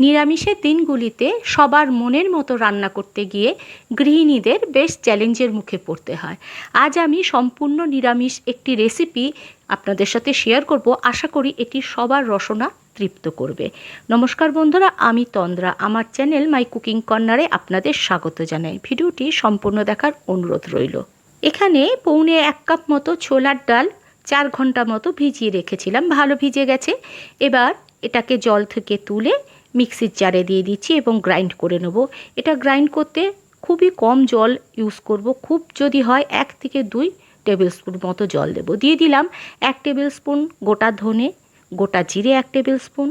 নিরামিষের দিনগুলিতে সবার মনের মতো রান্না করতে গিয়ে গৃহিণীদের বেশ চ্যালেঞ্জের মুখে পড়তে হয়। আজ আমি সম্পূর্ণ নিরামিষ একটি রেসিপি আপনাদের সাথে শেয়ার করব। আশা করি এটি সবার রসনা তৃপ্ত করবে। নমস্কার বন্ধুরা, আমি তন্দ্রা। আমার চ্যানেল মাই কুকিং কর্নারে আপনাদের স্বাগত জানাই। ভিডিওটি সম্পূর্ণ দেখার অনুরোধ রইল। এখানে পৌনে এক কাপ মতো ছোলার ডাল চার ঘণ্টা মতো ভিজিয়ে রেখেছিলাম। ভালো ভিজে গেছে। এবার এটাকে জল থেকে তুলে মিক্সির জারে দিয়ে দিচ্ছি এবং গ্রাইন্ড করে নেব। এটা গ্রাইন্ড করতে খুবই কম জল ইউজ করব। খুব যদি হয় এক থেকে দুই টেবিল স্পুন মতো জল দেব। দিয়ে দিলাম এক টেবিল স্পুন গোটা ধনে, গোটা জিরে এক tablespoon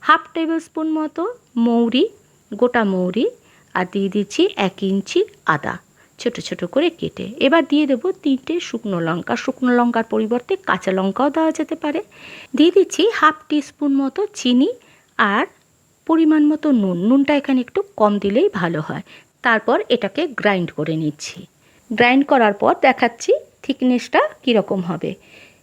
half tablespoon মতো মৌরি, গোটা মৌরি, আর দিয়ে দিচ্ছি এক ইঞ্চি আদা। ছোট ছোট করে কেটে। এবার দিয়ে দেবো তিনটে শুকনো লঙ্কা। শুকনো লঙ্কার পরিবর্তে কাঁচা লঙ্কাও দেওয়া যেতে পারে। দিয়ে দিচ্ছি হাফ টিস্পুন মতো চিনি আর পরিমাণ মতো নুন। নুনটা এখানে একটু কম দিলেই ভালো হয়। তারপর এটাকে গ্রাইন্ড করে নিচ্ছি। গ্রাইন্ড করার পর দেখাচ্ছি থিকনেসটা কীরকম হবে।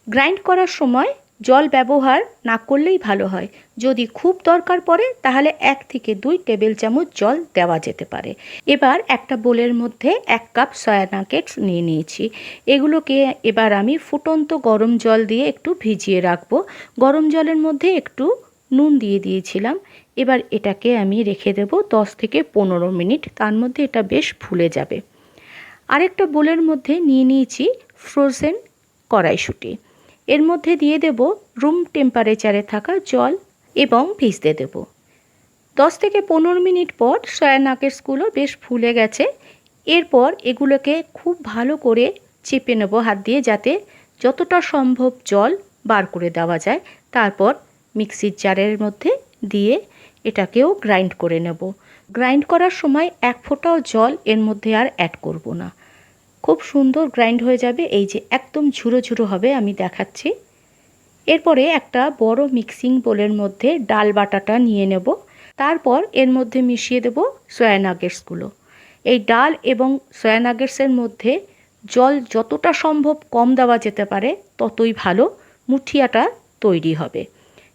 গ্রাইন্ড করার সময় জল ব্যবহার না করলেই ভালো হয়। যদি খুব দরকার পড়ে, তাহলে এক থেকে দুই টেবিল চামচ জল দেওয়া যেতে পারে। এবার একটা বোলের মধ্যে এক কাপ সয়া নাকেটস নিয়ে নিয়েছি। এগুলোকে এবার আমি ফুটন্ত গরম জল দিয়ে একটু ভিজিয়ে রাখব। গরম জলের মধ্যে একটু নুন দিয়ে দিয়েছিলাম। এবার এটাকে আমি রেখে দেব দশ থেকে পনেরো মিনিট, তার মধ্যে এটা বেশ ফুলে যাবে। আরেকটা বোলের মধ্যে নিয়ে নিয়েছি ফ্রোজেন কড়াইশুঁটি। এর মধ্যে দিয়ে দেব রুম টেম্পারেচারে থাকা জল এবং ভিজতে দেব। দশ থেকে পনেরো মিনিট পর সয়া নাকেটসগুলো বেশ ফুলে গেছে। এরপর এগুলোকে খুব ভালো করে চেপে নেব হাত দিয়ে যাতে যতটা সম্ভব জল বার করে দেওয়া যায়। তারপর মিক্সির জারের মধ্যে দিয়ে এটাকেও গ্রাইন্ড করে নেব। গ্রাইন্ড করার সময় এক ফোঁটাও জল এর মধ্যে আর অ্যাড করব না। খুব সুন্দর গ্রাইন্ড হয়ে যাবে, এই যে একদম ঝুরো ঝুরো হবে আমি দেখাচ্ছি। এরপরে একটা বড় মিক্সিং বোলের মধ্যে ডাল বাটাটা নিয়ে নেব। তারপর এর মধ্যে মিশিয়ে দেব সয়া নাগেটসগুলো এই ডাল এবং সয়া নাগেটসের মধ্যে জল যতটা সম্ভব কম দেওয়া যেতে পারে, ততই ভালো মুঠিয়াটা তৈরি হবে।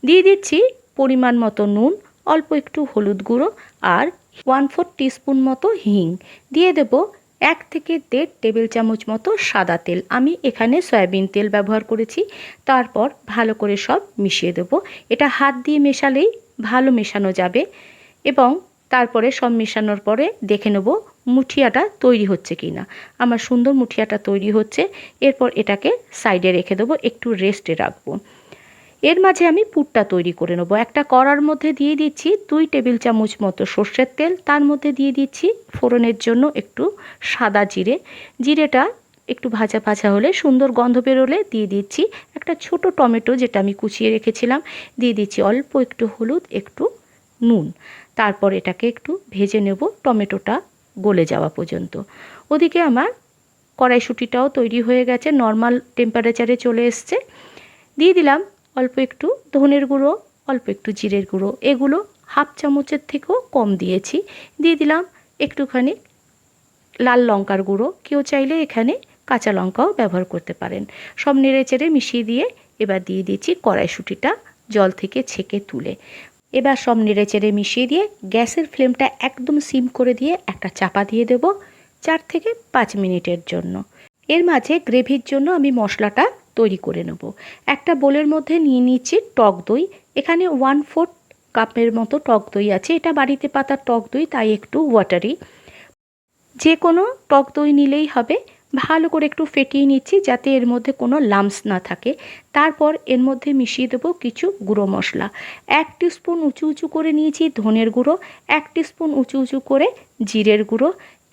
দিয়ে দিচ্ছি পরিমাণ মতো নুন অল্প একটু হলুদ গুঁড়ো আর ওয়ান ফোর টিস্পুন মতো হিং। দিয়ে দেব এক থেকে দেড় টেবিল চামচ মতো সাদা তেল। আমি এখানে সয়াবিন তেল ব্যবহার করেছি। তারপর ভালো করে সব মিশিয়ে দেব। এটা হাত দিয়ে মেশালেই ভালো মেশানো যাবে। এবং তারপরে সব মেশানোর পরে দেখে নেব মুঠিয়াটা তৈরি হচ্ছে কি না আমার সুন্দর মুঠিয়াটা তৈরি হচ্ছে। এরপর এটাকে সাইডে রেখে দেবো। একটু রেস্টে রাখব। এর মাঝে আমি পুরটা তৈরি করে নেব। একটা কড়ার মধ্যে দিয়ে দিচ্ছি দুই টেবিল চামচ মতো সর্ষের তেল। তার মধ্যে দিয়ে দিচ্ছি ফোড়নের জন্য একটু সাদা জিরে। জিরেটা একটু ভাজা ভাজা হলে সুন্দর গন্ধ বেরোলে দিয়ে দিচ্ছি একটা ছোট টমেটো যেটা আমি কুচিয়ে রেখেছিলাম। দিয়ে দিচ্ছি অল্প একটু হলুদ, একটু নুন। তারপর এটাকে একটু ভেজে নেব, টমেটোটা গলে যাওয়া পর্যন্ত। ওদিকে আমার কড়াইশুটিটাও তৈরি হয়ে গেছে, নর্মাল টেম্পারেচারে চলে এসছে। দিয়ে দিলাম অল্প একটু ধনের গুঁড়ো, অল্প একটু জিরের গুঁড়ো। এগুলো হাফ চামচের থেকেও কম দিয়েছি। দিয়ে দিলাম একটুখানি লাল লঙ্কার গুঁড়ো। কেউ চাইলে এখানে কাঁচা লঙ্কাও ব্যবহার করতে পারেন। সব নেড়ে চেড়ে মিশিয়ে দিয়ে এবার দিয়ে দিয়েছি কড়াইশুঁটিটা জল থেকে ছেঁকে তুলে। এবার সব নেড়ে চেড়ে মিশিয়ে দিয়ে গ্যাসের ফ্লেমটা একদম সিম করে দিয়ে একটা চাপা দিয়ে দেব চার থেকে পাঁচ মিনিটের জন্য। এর মাঝে গ্রেভির জন্য আমি মশলাটা তৈরি করে নেব। একটা বোলের মধ্যে নিয়ে নিচ্ছি টক দই। এখানে ওয়ান ফোর্থ কাপের মতো টক দই আছে। এটা বাড়িতে পাতার টক দই, তাই একটু ওয়াটারি যে কোনো টক দই নিলেই হবে। ভালো করে একটু ফেটিয়ে নিচ্ছি যাতে এর মধ্যে কোনো লামস না থাকে। তারপর এর মধ্যে মিশিয়ে দেবো কিছু গুঁড়ো মশলা। এক স্পুন উঁচু উঁচু করে নিয়েছি ধনের গুঁড়ো, এক স্পুন উঁচু উঁচু করে জিরের গুঁড়ো,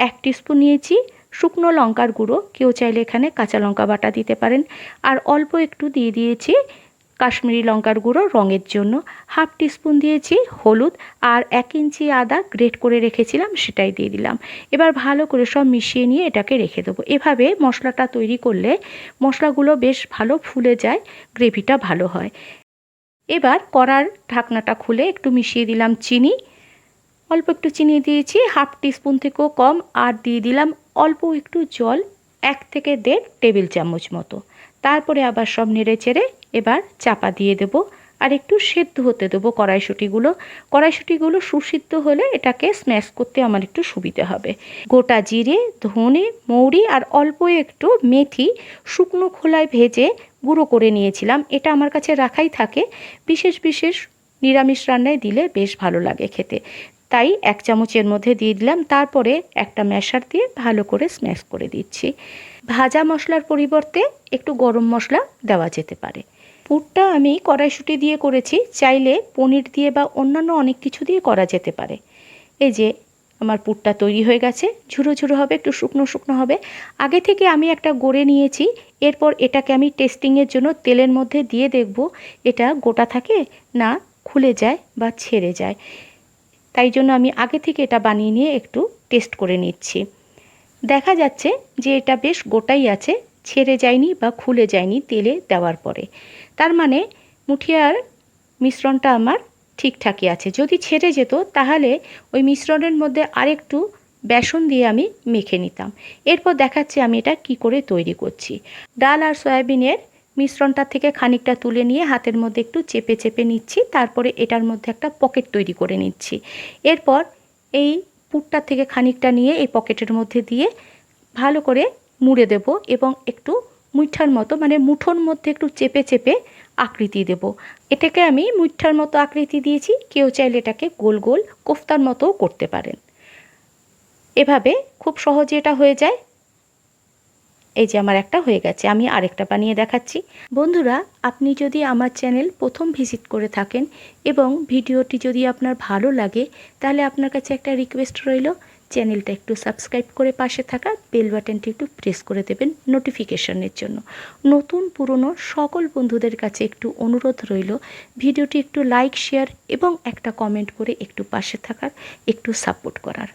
এক স্পুন নিয়েছি শুকনো লঙ্কার গুঁড়ো। কেউ চাইলে এখানে কাঁচা লঙ্কা বাটা দিতে পারেন। আর অল্প একটু দিয়ে দিয়েছি কাশ্মীরি লঙ্কার গুঁড়ো রঙের জন্য। হাফ টিস্পুন দিয়েছি হলুদ আর এক ইঞ্চি আদা গ্রেট করে রেখেছিলাম সেটাই দিয়ে দিলাম। এবার ভালো করে সব মিশিয়ে নিয়ে এটাকে রেখে দেবো। এভাবে মশলাটা তৈরি করলে মশলাগুলো বেশ ভালো ফুলে যায়, গ্রেভিটা ভালো হয়। এবার কড়ার ঢাকনাটা খুলে একটু মিশিয়ে দিলাম চিনি। অল্প একটু চিনি দিয়েছি, হাফ টিস্পুন থেকেও কম। আর দিয়ে দিলাম অল্প একটু জল, এক থেকে দেড় টেবিল চামচ মতো। তারপরে আবার সব নেড়ে চেড়ে এবার চাপা দিয়ে দেব আর একটু সেদ্ধ হতে দেবো কড়াইশুঁটিগুলো। কড়াইশুঁটিগুলো সুসিদ্ধ হলে এটাকে স্ম্যাশ করতে আমার একটু সুবিধে হবে। গোটা জিরে, ধনে, মৌরি আর অল্প একটু মেথি শুকনো খোলায় ভেজে গুঁড়ো করে নিয়েছিলাম। এটা আমার কাছে রাখাই থাকে। বিশেষ বিশেষ নিরামিষ রান্নায় দিলে বেশ ভালো লাগে খেতে। তাই এক চামচের মধ্যে দিয়ে দিলাম। তারপরে একটা ম্যাশার দিয়ে ভালো করে স্ম্যাশ করে দিচ্ছি। ভাজা মশলার পরিবর্তে একটু গরম মশলা দেওয়া যেতে পারে। পুরটা আমি কড়াইশুঁটি দিয়ে করেছি। চাইলে পনির দিয়ে বা অন্যান্য অনেক কিছু দিয়ে করা যেতে পারে। এই যে আমার পুরটা তৈরি হয়ে গেছে। ঝুরো ঝুরো হবে, একটু শুকনো শুকনো হবে। আগে থেকে আমি একটা গড়ে নিয়েছি। এরপর এটাকে আমি টেস্টিংয়ের জন্য তেলের মধ্যে দিয়ে দেখব এটা গোটা থাকে না খুলে যায় বা ছেড়ে যায়। তাই জন্য আমি আগে থেকে এটা বানিয়ে নিয়ে একটু টেস্ট করে নিচ্ছি। দেখা যাচ্ছে যে এটা বেশ গোটাই আছে, ছেড়ে যায়নি বা খুলে যায়নি তেলে দেওয়ার পরে। তার মানে মুঠিয়ার মিশ্রণটা আমার ঠিকঠাকই আছে। যদি ছেড়ে যেত তাহলে ওই মিশ্রণের মধ্যে আরেকটু বেসন দিয়ে আমি মেখে নিতাম। এরপর দেখাচ্ছি আমি এটা কি করে তৈরি করছি। ডাল আর সয়াবিনের মিশ্রণটা থেকে খানিকটা তুলে নিয়ে হাতের মধ্যে একটু চেপে চেপে নিচ্ছি, তারপরে এটার মধ্যে একটা পকেট তৈরি করে নিচ্ছি। এরপর এই পুরটা থেকে খানিকটা নিয়ে এই পকেটের মধ্যে দিয়ে ভালো করে মুড়ে দেব এবং একটু মুঠার মতো মানে মুঠোর মধ্যে একটু চেপে চেপে আকৃতি দেব। এটাকে আমি মুঠার মতো আকৃতি দিয়েছি, কেউ চাইলে এটাকে গোল গোল কোফতার মতোও করতে পারেন। এভাবে খুব সহজে এটা হয়ে যায়। এই যে আমার একটা হয়ে গেছে, আমি আরেকটা বানিয়ে দেখাচ্ছি। বন্ধুরা, আপনি যদি আমার চ্যানেল প্রথম ভিজিট করে থাকেন এবং ভিডিওটি যদি আপনার ভালো লাগে, তাহলে আপনার কাছে একটা রিকোয়েস্ট রইল, চ্যানেলটা একটু সাবস্ক্রাইব করে পাশে থাকা বেল বাটনটি একটু প্রেস করে দেবেন নোটিফিকেশনের জন্য। নতুন, পুরনো সকল বন্ধুদের কাছে একটু অনুরোধ রইল, ভিডিওটি একটু লাইক, শেয়ার এবং একটা কমেন্ট করে একটু পাশে থাকার, একটু সাপোর্ট করার।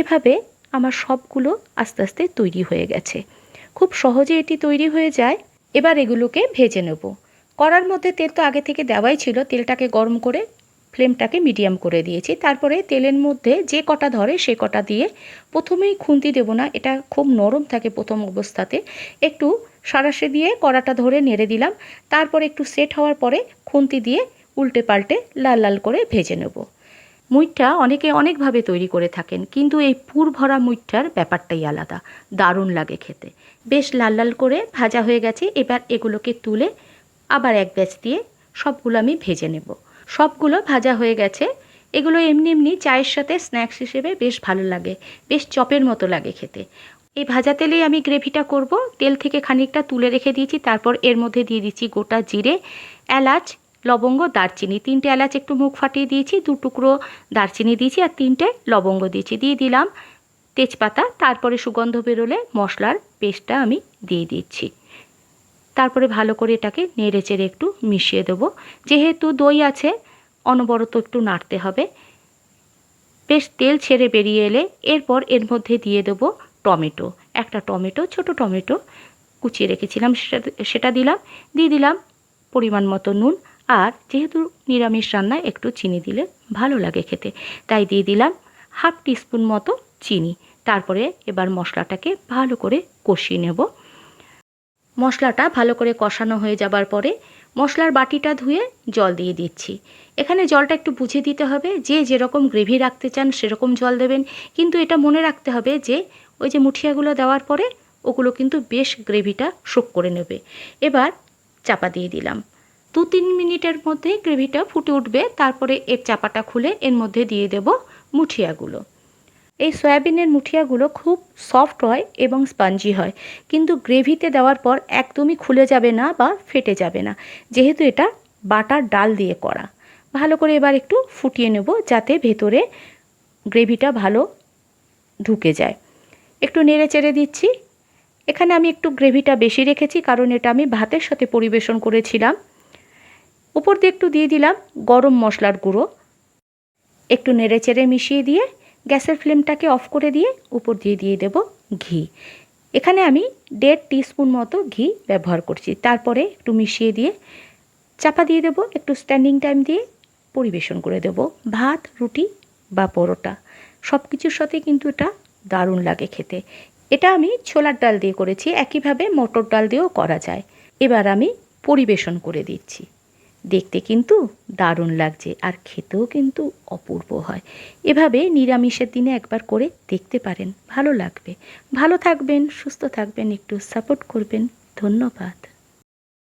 এভাবে আমার সবগুলো আস্তে আস্তে তৈরি হয়ে গেছে। খুব সহজে এটি তৈরি হয়ে যায়। এবার এগুলোকে ভেজে নেব। কড়ার মধ্যে তেল তো আগে থেকে দেওয়াই ছিল। তেলটাকে গরম করে ফ্লেমটাকে মিডিয়াম করে দিয়েছি। তারপরে তেলের মধ্যে যে কটা ধরে সে কটা দিয়ে প্রথমেই খুন্তি দেব না। এটা খুব নরম থাকে প্রথম অবস্থাতে। একটু সারাশে দিয়ে কড়াটা ধরে নেড়ে দিলাম। তারপরে একটু সেট হওয়ার পরে খুন্তি দিয়ে উল্টে পাল্টে লাল লাল করে ভেজে নেব। মুইটটা অনেকে অনেকভাবে তৈরি করে থাকেন, কিন্তু এই পুর ভরা মুইটটার ব্যাপারটাই আলাদা, দারুণ লাগে খেতে। বেশ লাল লাল করে ভাজা হয়ে গেছে, এবার এগুলোকে তুলে আবার এক ব্যাচ দিয়ে সবগুলো আমি ভেজে নেব। সবগুলো ভাজা হয়ে গেছে, এগুলো এমনি এমনি চায়ের সাথে স্ন্যাক্স হিসেবে বেশ ভালো লাগে, বেশ চপের মতো লাগে খেতে। এই ভাজা তেলেই আমি গ্রেভিটা করব, তেল থেকে খানিকটা তুলে রেখে দিয়েছি, তারপর এর মধ্যে দিয়ে দিচ্ছি গোটা জিরে, এলাচ লবঙ্গ, দারচিনি তিনটে এলাচ একটু মুখ ফাটিয়ে দিয়েছি, দু টুকরো দারচিনি দিয়েছি আর তিনটে লবঙ্গ দিয়েছি, দিয়ে দিলাম তেজপাতা, তারপরে সুগন্ধ বেরোলে মশলার পেস্টটা আমি দিয়ে দিচ্ছি। তারপরে ভালো করে এটাকে নেড়ে চেড়ে একটু মিশিয়ে দেবো। যেহেতু দই আছে, অনবরত একটু নাড়তে হবে। বেশ তেল ছেড়ে বেরিয়ে এলে এরপর এর মধ্যে দিয়ে দেবো টমেটো। একটা টমেটো, ছোট টমেটো কুচিয়ে রেখেছিলাম, সেটা সেটা দিলাম, দিয়ে দিলাম পরিমাণ মতো নুন আর যেহেতু নিরামিষ রান্নায় একটু চিনি দিলে ভালো লাগে খেতে, তাই দিয়ে দিলাম হাফ টিস্পুন মতো চিনি। তারপরে এবার মশলাটাকে ভালো করে কষিয়ে নেব। মশলাটা ভালো করে কষানো হয়ে যাবার পরে মশলার বাটিটা ধুয়ে জল দিয়ে দিচ্ছি। এখানে জলটা একটু বুঝে দিতে হবে যে যেরকম গ্রেভি রাখতে চান সেরকম জল দেবেন, কিন্তু এটা মনে রাখতে হবে যে ওই যে মুঠিয়াগুলো দেওয়ার পরে ওগুলো কিন্তু বেশ গ্রেভিটা শোক করে নেবে। এবার চাপা দিয়ে দিলাম। দু তিন মিনিটের মধ্যে গ্রেভিটা ফুটে উঠবে। তারপরে এর চাপাটা খুলে এর মধ্যে দিয়ে দেব মুঠিয়াগুলো। এই সয়াবিনের মুঠিয়াগুলো খুব সফট হয় এবং স্পঞ্জি হয়। কিন্তু গ্রেভিতে দেওয়ার পর একদমই খুলে যাবে না বা ফেটে যাবে না। যেহেতু এটা বাটার ডাল দিয়ে করা। ভালো করে এবার একটু ফুটিয়ে নেব যাতে ভেতরে গ্রেভিটা ভালো ঢুকে যায়। একটু নেড়ে চেড়ে দিচ্ছি। এখানে আমি একটু গ্রেভিটা বেশি রেখেছি, কারণ এটা আমি ভাতের সাথে পরিবেশন করেছিলাম। উপর দিয়ে একটু দিয়ে দিলাম গরম মশলার গুঁড়ো। একটু নেড়ে চেড়ে মিশিয়ে দিয়ে গ্যাসের ফ্লেমটাকে অফ করে দিয়ে উপর দিয়ে দিয়ে দেব ঘি। এখানে আমি দেড় টিস্পুন মতো ঘি ব্যবহার করছি। তারপরে একটু মিশিয়ে দিয়ে চাপা দিয়ে দেব, একটু স্ট্যান্ডিং টাইম দিয়ে পরিবেশন করে দেব। ভাত, রুটি বা পরোটা সব কিছুর সাথে কিন্তু এটা দারুণ লাগে খেতে। এটা আমি ছোলার ডাল দিয়ে করেছি, একইভাবে মটর ডাল দিয়েও করা যায়। এবার আমি পরিবেশন করে দিচ্ছি। দেখতে কিন্তু দারুণ লাগছে আর খেতেও কিন্তু অপূর্ব হয়। এভাবে নিরামিষের দিনে একবার করে দেখতে পারেন, ভালো লাগবে। ভালো থাকবেন, সুস্থ থাকবেন, একটু সাপোর্ট করবেন। ধন্যবাদ।